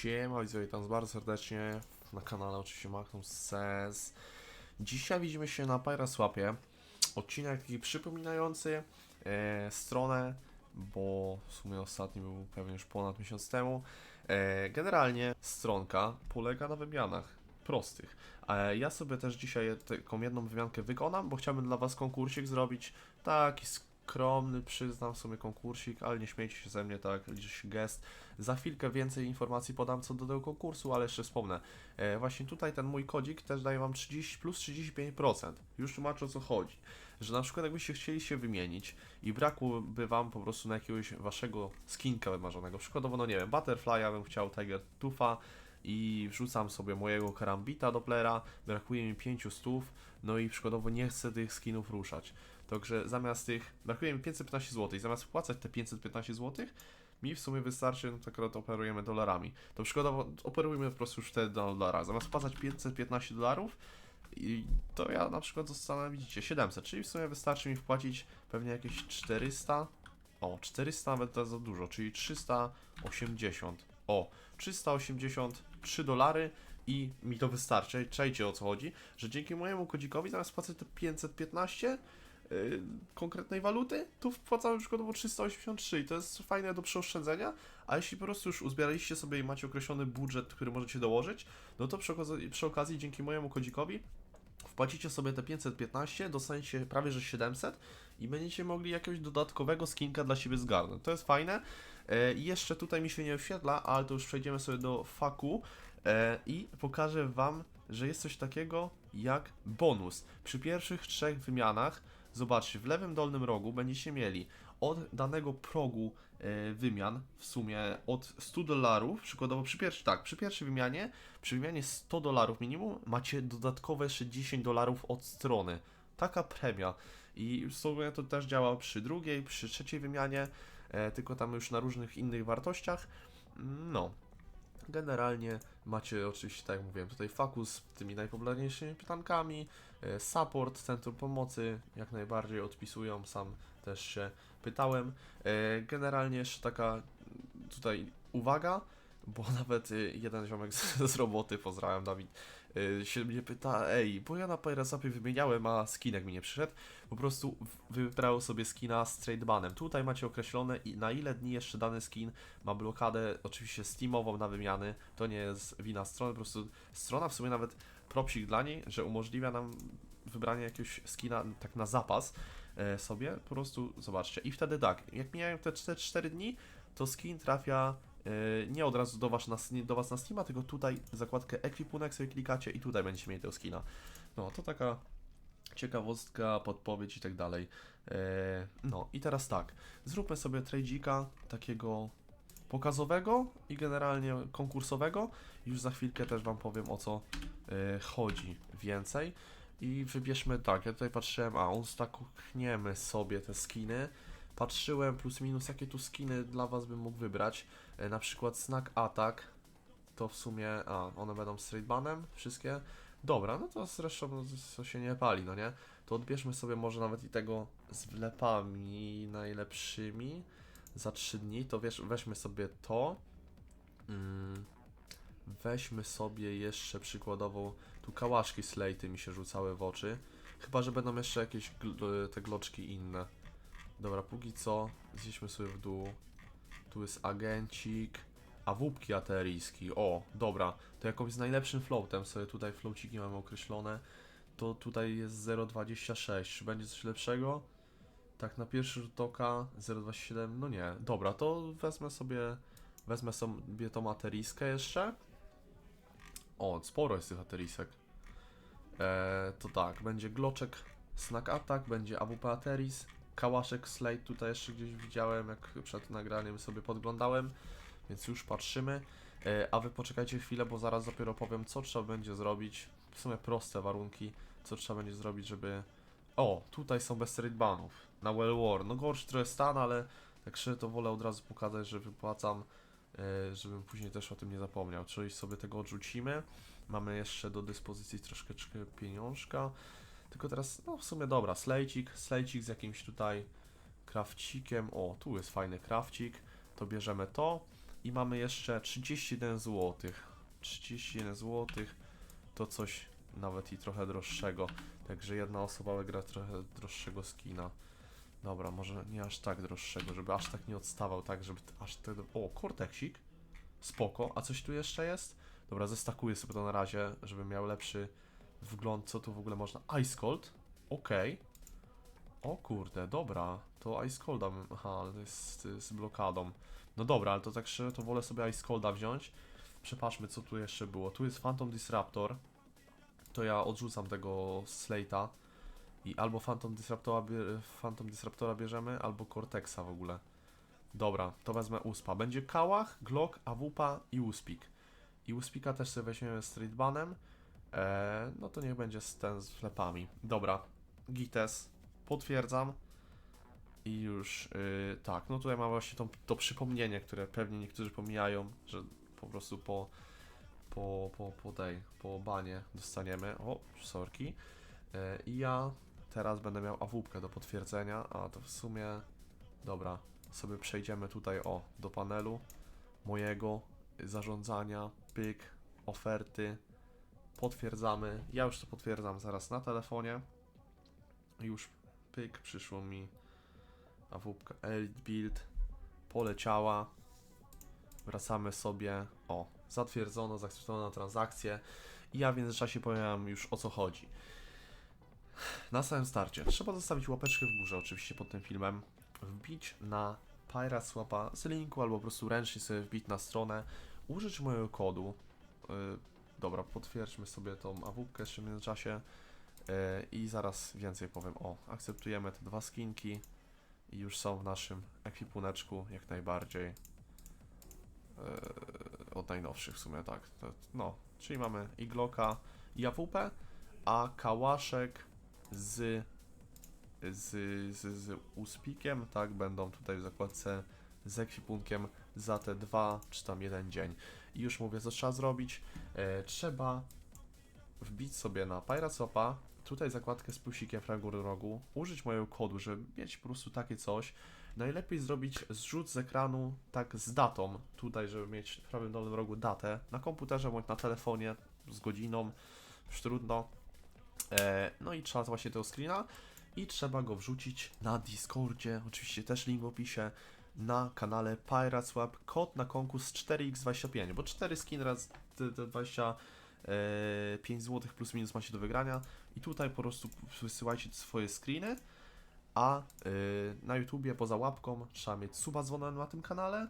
Siema, widzowie, witam bardzo serdecznie na kanale oczywiście Magnum Sens. Dzisiaj widzimy się na Pyraswapie. Odcinek taki przypominający e, stronę, bo w sumie ostatni był pewnie już ponad miesiąc temu. E, generalnie stronka polega na wymianach prostych. A ja sobie też dzisiaj taką jedną wymiankę wykonam, bo chciałbym dla was konkursik zrobić. Taki skromny, przyznam sobie konkursik, ale nie śmiejcie się ze mnie, tak, liczy się gest. Za chwilkę więcej informacji podam co do tego konkursu, ale jeszcze wspomnę. E, właśnie tutaj ten mój kodzik też daje wam 30 plus 35%. Już tłumaczę o co chodzi. Że na przykład jakbyście chcieli się wymienić i brakłoby wam po prostu na jakiegoś waszego skinka wymarzonego, przykładowo, no nie wiem, Butterfly'a bym chciał, Tiger Tufa i wrzucam sobie mojego karambita Dopplera, brakuje mi 5 stów, no i przykładowo nie chcę tych skinów ruszać. Także zamiast tych, brakuje mi 515 zł, zamiast wpłacać te 515 zł, mi w sumie wystarczy, no to akurat operujemy dolarami. To przykładowo operujmy po prostu już wtedy do dolara. Zamiast wpłacać 515 dolarów, i to ja na przykład zostanę, widzicie, 700, czyli w sumie wystarczy mi wpłacić pewnie jakieś 400, o, 400 nawet to za dużo, czyli 380, o, 383 dolary i mi to wystarczy. Czajcie o co chodzi, że dzięki mojemu kodzikowi zamiast wpłacać te 515 yy, konkretnej waluty, tu wpłacamy przykładowo 383 i to jest fajne do przeoszczędzenia, a jeśli po prostu już uzbieraliście sobie i macie określony budżet, który możecie dołożyć, no to przy okazji, przy okazji dzięki mojemu kodzikowi wpłacicie sobie te 515, dostaniecie prawie że 700 i będziecie mogli jakiegoś dodatkowego skinka dla siebie zgarnąć. To jest fajne. E, jeszcze tutaj mi się nie oświetla, ale to już przejdziemy sobie do faku e, i pokażę Wam, że jest coś takiego jak bonus. Przy pierwszych trzech wymianach, zobaczcie, w lewym dolnym rogu będziecie mieli od danego progu e, wymian, w sumie od 100 dolarów, przykładowo przy pierwszej, tak, przy pierwszej wymianie, przy wymianie 100 dolarów minimum, macie dodatkowe jeszcze 10 dolarów od strony. Taka premia. I w sumie to też działa przy drugiej, przy trzeciej wymianie, e, tylko tam już na różnych innych wartościach. No, Generalnie macie oczywiście, tak jak mówiłem, tutaj fakus z tymi najpopularniejszymi pytankami, e, support, centrum pomocy, jak najbardziej odpisują, sam też się pytałem. E, Generalnie jeszcze taka tutaj uwaga, bo nawet y, jeden ziomek z, z roboty, pozdrawiam Dawid, y, się mnie pyta, ej, bo ja na Pyrasapie wymieniałem, a skinek mi nie przyszedł, po prostu wybrał sobie skina z trade banem. Tutaj macie określone na ile dni jeszcze dany skin ma blokadę, oczywiście steamową na wymiany, to nie jest wina strony, po prostu strona w sumie nawet propsik dla niej, że umożliwia nam wybranie jakiegoś skina tak na zapas e, sobie, po prostu zobaczcie. I wtedy tak, jak mijają te 4 dni, to skin trafia nie od razu do was, na, do was na Steama, tylko tutaj zakładkę ekwipunek sobie klikacie i tutaj będziecie mieli tego skina. No, to taka ciekawostka, podpowiedź i tak dalej. E, no i teraz tak, zróbmy sobie trade'ika takiego pokazowego i generalnie konkursowego. Już za chwilkę też Wam powiem o co e, chodzi więcej. I wybierzmy tak, ja tutaj patrzyłem, a ustakniemy sobie te skiny. Patrzyłem plus minus jakie tu skiny dla Was bym mógł wybrać. E, na przykład Snack Attack. To w sumie, a one będą z tradebanem wszystkie. Dobra, no to zresztą to się nie pali, no nie? To odbierzmy sobie może nawet i tego z wlepami najlepszymi za 3 dni, to wiesz, weźmy sobie to. Mm, weźmy sobie jeszcze przykładowo tu kałaszki slejty mi się rzucały w oczy. Chyba, że będą jeszcze jakieś gl- te gloczki inne. Dobra, póki co zjedźmy sobie w dół. Tu jest agencik. A wupki ateryjski. O, dobra. To jakimś z najlepszym floatem sobie tutaj floaciki mamy określone. To tutaj jest 0,26. Czy będzie coś lepszego? Tak, na pierwszy rzut oka 0,27, no nie. Dobra, to wezmę sobie, wezmę sobie tą ateriskę jeszcze. O, sporo jest tych aterisek. E, to tak, będzie Gloczek Snack Attack, będzie AWP Ateris, Kałaszek Slate tutaj jeszcze gdzieś widziałem, jak przed nagraniem sobie podglądałem, więc już patrzymy. E, a wy poczekajcie chwilę, bo zaraz dopiero powiem, co trzeba będzie zrobić. W sumie proste warunki, co trzeba będzie zrobić, żeby o, tutaj są bez banów. Na Well War. No gorszy trochę stan, ale tak szczerze to wolę od razu pokazać, że wypłacam, e, żebym później też o tym nie zapomniał. Czyli sobie tego odrzucimy. Mamy jeszcze do dyspozycji troszeczkę pieniążka. Tylko teraz, no w sumie dobra, slejcik, slejcik z jakimś tutaj krawcikiem. O, tu jest fajny krawcik. To bierzemy to. I mamy jeszcze 31 zł. 31 zł to coś nawet i trochę droższego. Także jedna osoba wygra trochę droższego skina. Dobra, może nie aż tak droższego, żeby aż tak nie odstawał, tak, żeby aż te... O, korteksik. Spoko. A coś tu jeszcze jest? Dobra, zestakuję sobie to na razie, żeby miał lepszy wgląd, co tu w ogóle można. Ice Cold? Okej. O kurde, dobra. To Ice Colda, aha, ale to jest z, blokadą. No dobra, ale to tak szczerze, to wolę sobie Ice Colda wziąć. Przepatrzmy, co tu jeszcze było. Tu jest Phantom Disruptor. To ja odrzucam tego Slate'a. I albo Phantom Disruptora, Phantom Disruptora bierzemy, albo Cortexa w ogóle. Dobra, to wezmę USPA. Będzie Kałach, Glock, AWP i Uspik. I Uspika też sobie weźmiemy z Banem. Eee, no to niech będzie z ten z flepami. Dobra, Gites, potwierdzam. I już, yy, tak, no tutaj mam właśnie to, to przypomnienie, które pewnie niektórzy pomijają, że po prostu po, po, po, po tej, po banie dostaniemy. O, sorki. Yy, I ja teraz będę miał awupkę do potwierdzenia, a to w sumie, dobra, sobie przejdziemy tutaj, o, do panelu mojego zarządzania, pyk, oferty, potwierdzamy. Ja już to potwierdzam zaraz na telefonie. Już pyk, przyszło mi AWP Elite Build, poleciała. Wracamy sobie, o, zatwierdzono, zaakceptowana transakcję. I ja w międzyczasie powiem już o co chodzi. Na samym starcie trzeba zostawić łapeczkę w górze oczywiście pod tym filmem, wbić na PirateSwapa z linku albo po prostu ręcznie sobie wbić na stronę, użyć mojego kodu. Dobra, potwierdźmy sobie tą AWP jeszcze w międzyczasie yy, i zaraz więcej powiem. O, akceptujemy te dwa skinki i już są w naszym ekwipuneczku jak najbardziej. Yy, od najnowszych w sumie, tak. To, no, czyli mamy i Glocka, i AWP, a Kałaszek z, z, z, z Uspikiem, tak, będą tutaj w zakładce z ekwipunkiem za te dwa czy tam jeden dzień. I już mówię, co trzeba zrobić. E, trzeba wbić sobie na Pirasopa, tutaj zakładkę z plusikiem w prawym górnym rogu, użyć mojego kodu, żeby mieć po prostu takie coś. Najlepiej zrobić zrzut z ekranu tak z datą, tutaj, żeby mieć w prawym dolnym rogu datę, na komputerze bądź na telefonie z godziną, już trudno. E, no i trzeba właśnie tego screena i trzeba go wrzucić na Discordzie, oczywiście też link w opisie, na kanale PirateSwap, kod na konkurs 4x25, bo 4 skin raz te- te 25 zł plus minus macie do wygrania i tutaj po prostu wysyłajcie swoje screeny, a y, na YouTubie poza łapką trzeba mieć suba dzwonem na tym kanale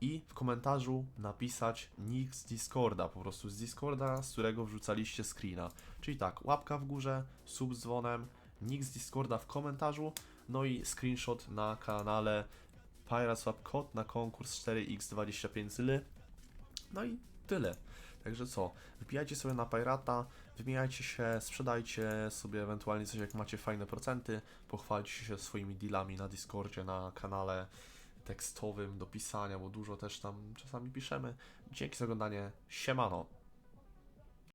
i w komentarzu napisać nick z Discorda, po prostu z Discorda, z którego wrzucaliście screena. Czyli tak, łapka w górze, sub z dzwonem, nick z Discorda w komentarzu, no i screenshot na kanale PirateSwap kod na konkurs 4x25 zyly. No i tyle. Także co, wbijajcie sobie na Pirata, wymieniajcie się, sprzedajcie sobie ewentualnie coś jak macie fajne procenty, pochwalcie się swoimi dealami na Discordzie, na kanale tekstowym do pisania, bo dużo też tam czasami piszemy. Dzięki za oglądanie, siemano!